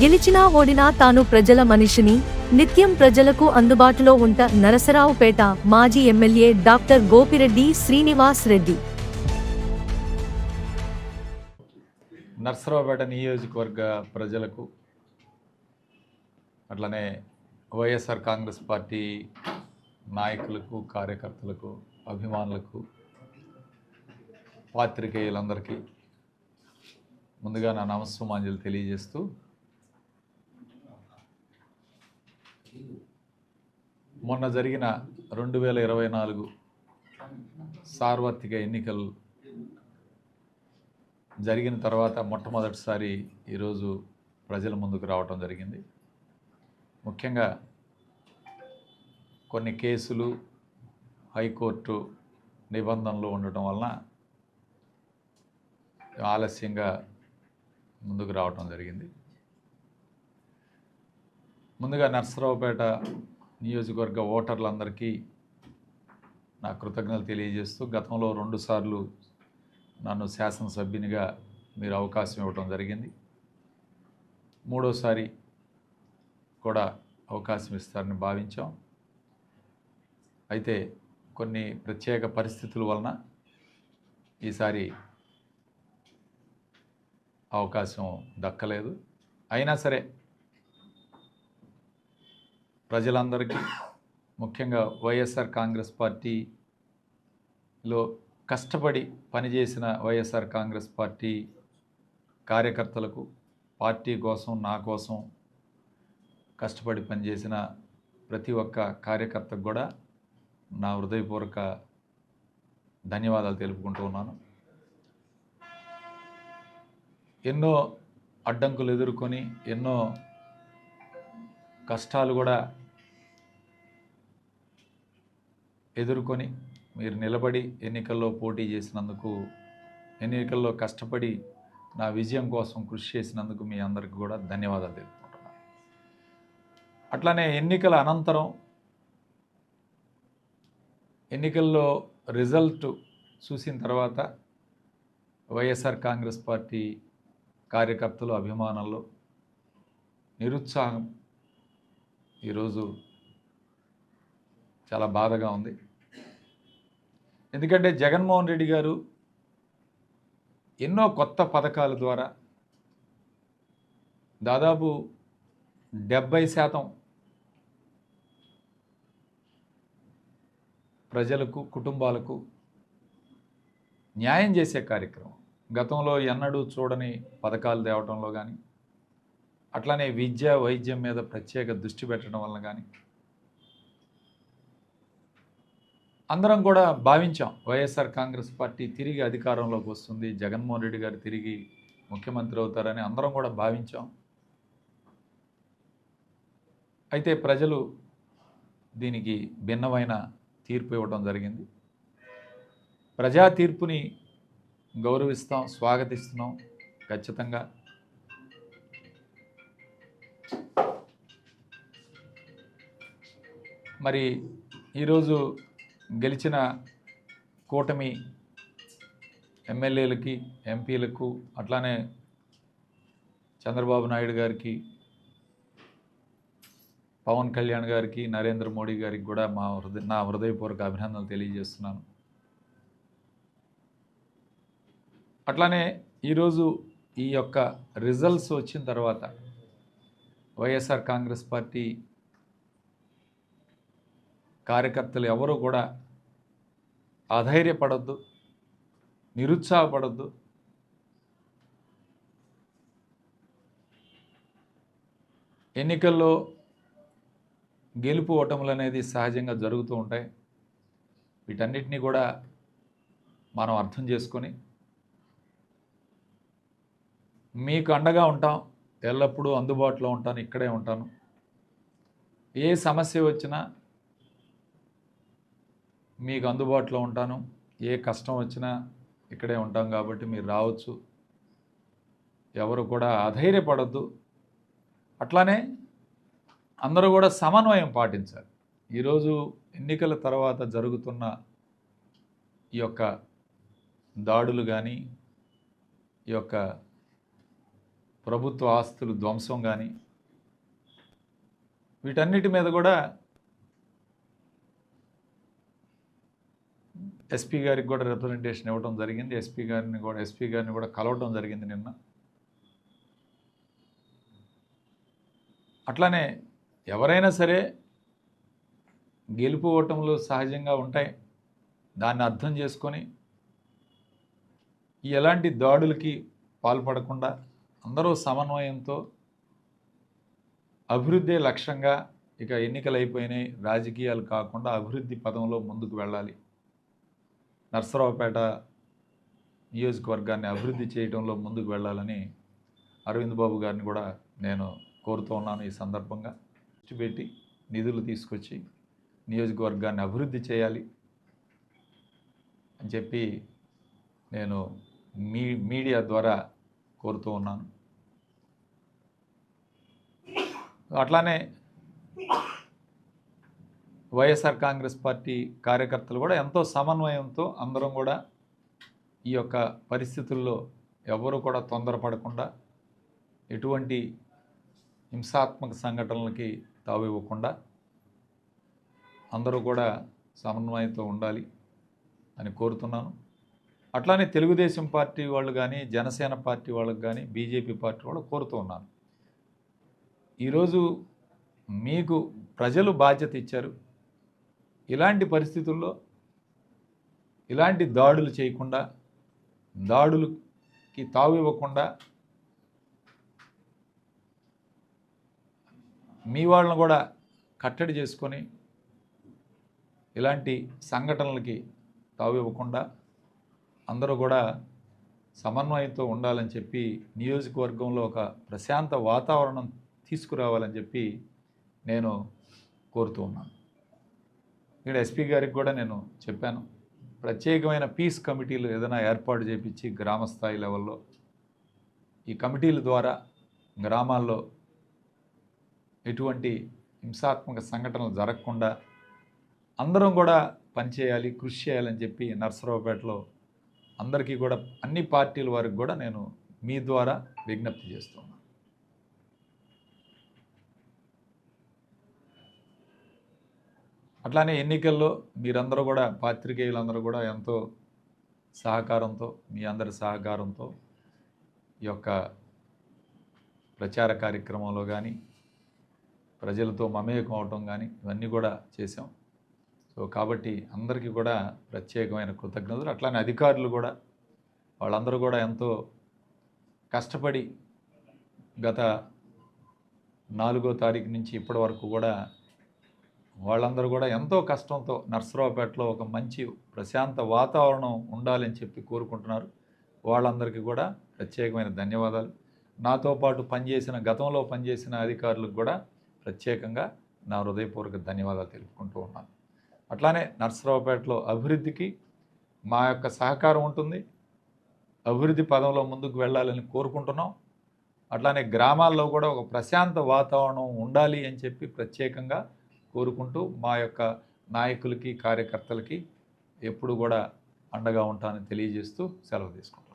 గెలిచినా ఓడినా తాను ప్రజల మనిషిని. నిత్యం ప్రజలకు అందుబాటులో ఉంట నరసరావుపేట మాజీ ఎమ్మెల్యే డాక్టర్ గోపిరెడ్డి శ్రీనివాస్ రెడ్డి. నర్సరావుపేట నియోజకవర్గ ప్రజలకు అట్లనే వైఎస్ఆర్ కాంగ్రెస్ పార్టీ నాయకులకు కార్యకర్తలకు అభిమానులకు పాత్రికేయులందరికీ ముందుగా నా నమస్సుమాంజలి తెలియజేస్తూ మొన్న జరిగిన రెండు వేల ఇరవై నాలుగు సార్వత్రిక ఎన్నికలు జరిగిన తర్వాత మొట్టమొదటిసారి ఈరోజు ప్రజల ముందుకు రావటం జరిగింది. ముఖ్యంగా కొన్ని కేసులు హైకోర్టు నిబంధనలు ఉండటం వలన ఆలస్యంగా ముందుకు రావటం జరిగింది. ముందుగా నర్సరావుపేట నియోజకవర్గ ఓటర్లందరికీ నా కృతజ్ఞతలు తెలియజేస్తూ గతంలో రెండుసార్లు నన్ను శాసనసభ్యునిగా మీరు అవకాశం ఇవ్వటం జరిగింది. మూడోసారి కూడా అవకాశం ఇస్తారని భావించాం. అయితే కొన్ని ప్రత్యేక పరిస్థితుల వలన ఈసారి అవకాశం దక్కలేదు. అయినా సరే ప్రజలందరికీ ముఖ్యంగా వైఎస్ఆర్ కాంగ్రెస్ పార్టీలో కష్టపడి పనిచేసిన వైఎస్ఆర్ కాంగ్రెస్ పార్టీ కార్యకర్తలకు పార్టీ కోసం నా కోసం కష్టపడి పనిచేసిన ప్రతి ఒక్క కార్యకర్తకు కూడా నా హృదయపూర్వక ధన్యవాదాలు తెలుపుకుంటూ ఉన్నాను. ఎన్నో అడ్డంకులు ఎదుర్కొని ఎన్నో కష్టాలు కూడా ఎదుర్కొని మీరు నిలబడి ఎన్నికల్లో పోటీ చేసినందుకు ఎన్నికల్లో కష్టపడి నా విజయం కోసం కృషి చేసినందుకు మీ అందరికి కూడా ధన్యవాదాలు తెలుపుకుంటున్నాను. అట్లానే ఎన్నికల అనంతరం ఎన్నికల్లో రిజల్ట్ చూసిన తర్వాత వైఎస్ఆర్ కాంగ్రెస్ పార్టీ కార్యకర్తలు అభిమానులు నిరుత్సాహం ఈరోజు చాలా బాధగా ఉంది. ఎందుకంటే జగన్మోహన్ రెడ్డి గారు ఎన్నో కొత్త పథకాల ద్వారా దాదాపు డెబ్బై శాతం ప్రజలకు కుటుంబాలకు న్యాయం చేసే కార్యక్రమం. గతంలో ఎన్నడూ చూడని పథకాలు తేవటంలో కానీ అట్లానే విద్య వైద్యం మీద ప్రత్యేక దృష్టి పెట్టడం వల్ల కానీ అందరం కూడా భావించాం. వైఎస్ఆర్ కాంగ్రెస్ పార్టీ తిరిగి అధికారంలోకి వస్తుంది. జగన్మోహన్ రెడ్డి గారు తిరిగి ముఖ్యమంత్రి అవుతారని అందరం కూడా భావించాం. అయితే ప్రజలు దీనికి భిన్నమైన తీర్పు ఇవ్వడం జరిగింది. ప్రజా తీర్పుని గౌరవిస్తాం స్వాగతిస్తున్నాం ఖచ్చితంగా. మరి ఈరోజు గెలిచిన కూటమి ఎమ్మెల్యేలకి ఎంపీలకు అట్లానే చంద్రబాబు నాయుడు గారికి పవన్ కళ్యాణ్ గారికి నరేంద్ర మోడీ గారికి కూడా మా హృదయ నా హృదయపూర్వక అభినందనలు తెలియజేస్తున్నాను. అట్లానే ఈరోజు ఈ యొక్క రిజల్ట్స్ వచ్చిన తర్వాత వైఎస్ఆర్ కాంగ్రెస్ పార్టీ కార్యకర్తలు ఎవరూ కూడా అధైర్యపడద్దు నిరుత్సాహపడద్దు. ఎన్నికల్లో గెలుపు ఓటములు అనేది సహజంగా జరుగుతూ ఉంటాయి. వీటన్నిటినీ కూడా మనం అర్థం చేసుకొని మీకు అండగా ఉంటాం ఎల్లప్పుడూ అందుబాటులో ఉంటాను ఇక్కడే ఉంటాను. ఏ సమస్య వచ్చినా మీకు అందుబాటులో ఉంటాను. ఏ కష్టం వచ్చినా ఇక్కడే ఉంటాం కాబట్టి మీరు రావచ్చు. ఎవరు కూడా అధైర్యపడద్దు. అట్లానే అందరూ కూడా సమన్వయం పాటించాలి. ఈరోజు ఎన్నికల తర్వాత జరుగుతున్న ఈ యొక్క దాడులు కానీ ఈ యొక్క ప్రభుత్వ ఆస్తులు ధ్వంసం కానీ వీటన్నిటి మీద కూడా ఎస్పీ గారికి కూడా రిప్రజెంటేషన్ ఇవ్వడం జరిగింది. ఎస్పీ గారిని కూడా ఎస్పీ గారిని కూడా కలవడం జరిగింది నిన్న. అట్లానే ఎవరైనా సరే గెలుపు ఓటములు సహజంగా ఉంటాయి. దాన్ని అర్థం చేసుకొని ఎలాంటి దాడులకి పాల్పడకుండా అందరూ సమన్వయంతో అభివృద్ధి లక్ష్యంగా ఇక ఎన్నికలు అయిపోయినాయి రాజకీయాలు కాకుండా అభివృద్ధి పదంలో ముందుకు వెళ్ళాలి. నర్సరావుపేట నియోజకవర్గాన్ని అభివృద్ధి చేయడంలో ముందుకు వెళ్ళాలని అరవింద్ బాబు గారిని కూడా నేను కోరుతూ ఉన్నాను ఈ సందర్భంగా. దృష్టి పెట్టి నిధులు తీసుకొచ్చి నియోజకవర్గాన్ని అభివృద్ధి చేయాలి అని చెప్పి నేను మీ మీడియా ద్వారా కోరుతూ ఉన్నాను. అట్లానే వైఎస్ఆర్ కాంగ్రెస్ పార్టీ కార్యకర్తలు కూడా ఎంతో సమన్వయంతో అందరం కూడా ఈ యొక్క పరిస్థితుల్లో ఎవరు కూడా తొందరపడకుండా ఎటువంటి హింసాత్మక సంఘటనలకి తావివ్వకుండా అందరూ కూడా సమన్వయంతో ఉండాలి అని కోరుతున్నాను. అట్లానే తెలుగుదేశం పార్టీ వాళ్ళు కానీ జనసేన పార్టీ వాళ్ళకి కానీ బీజేపీ పార్టీ వాళ్ళు కోరుతూ ఉన్నాను. ఈరోజు మీకు ప్రజలు బాధ్యత ఇచ్చారు. ఇలాంటి పరిస్థితుల్లో ఇలాంటి దాడులు చేయకుండా దాడులకి తావు ఇవ్వకుండా మీ వాళ్ళను కూడా కట్టడి చేసుకొని ఇలాంటి సంఘటనలకి తావు ఇవ్వకుండా అందరూ కూడా సమన్వయంతో ఉండాలని చెప్పి నియోజకవర్గంలో ఒక ప్రశాంత వాతావరణం తీసుకురావాలని చెప్పి నేను కోరుతూ ఉన్నాను. ఇక్కడ ఎస్పీ గారికి కూడా నేను చెప్పాను ప్రత్యేకమైన పీస్ కమిటీలు ఏదైనా ఏర్పాటు చేపించి గ్రామ స్థాయి లెవెల్లో ఈ కమిటీల ద్వారా గ్రామాల్లో ఎటువంటి హింసాత్మక సంఘటనలు జరగకుండా అందరం కూడా పనిచేయాలి కృషి చేయాలని చెప్పి నర్సరావుపేటలో అందరికీ కూడా అన్ని పార్టీల వారికి కూడా నేను మీ ద్వారా విజ్ఞప్తి చేస్తున్నాను. అట్లానే ఎన్నికల్లో మీరందరూ కూడా పాత్రికేయులందరూ కూడా ఎంతో సహకారంతో మీ అందరి సహకారంతో ఈ యొక్క ప్రచార కార్యక్రమంలో కానీ ప్రజలతో మమేకం అవటం కానీ ఇవన్నీ కూడా చేసాం సో కాబట్టి అందరికీ కూడా ప్రత్యేకమైన కృతజ్ఞతలు. అట్లానే అధికారులు కూడా వాళ్ళందరూ కూడా ఎంతో కష్టపడి గత నాలుగో తారీఖు నుంచి ఇప్పటి వరకు కూడా వాళ్ళందరూ కూడా ఎంతో కష్టంతో నర్సరావుపేటలో ఒక మంచి ప్రశాంత వాతావరణం ఉండాలని చెప్పి కోరుకుంటున్నారు. వాళ్ళందరికీ కూడా ప్రత్యేకమైన ధన్యవాదాలు. నాతో పాటు పనిచేసిన గతంలో పనిచేసిన అధికారులకు కూడా ప్రత్యేకంగా నా హృదయపూర్వక ధన్యవాదాలు తెలుపుకుంటూ ఉన్నాను. అట్లానే నర్సరావుపేటలో అభివృద్ధికి మా యొక్క సహకారం ఉంటుంది. అభివృద్ధి పదంలో ముందుకు వెళ్ళాలని కోరుకుంటున్నాం. అట్లానే గ్రామాల్లో కూడా ఒక ప్రశాంత వాతావరణం ఉండాలి అని చెప్పి ప్రత్యేకంగా కోరుకుంటూ మా యొక్క నాయకులకి కార్యకర్తలకి ఎప్పుడు కూడా అండగా ఉంటానని తెలియజేస్తూ సెలవు తీసుకుంటాం